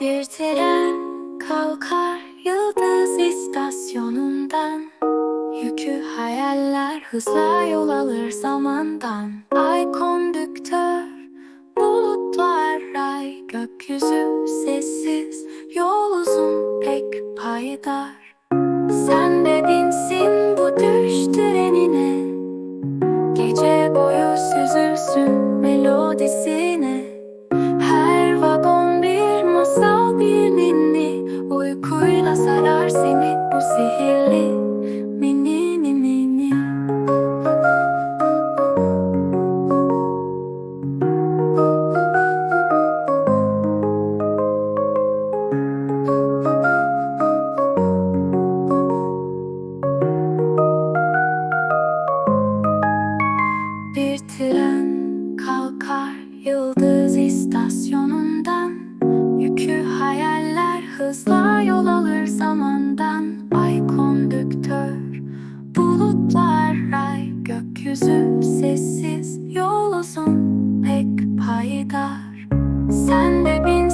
Bir tren kalkar yıldız istasyonundan. Yükü hayaller hızla yol alır zamandan. Ay kondüktör, bulutlar ray Gökyüzü sessiz, yol uzun pek payidar. Sen de binsin bu düş trenine. Gece boyu süzülsün melodisine tren kalkar yıldız istasyonundan. Yükü hayaller hızla yol alır zamandan. Ay kondüktör, bulutlar ray Gökyüzü sessiz, yol uzun pek payidar. Sen de binsin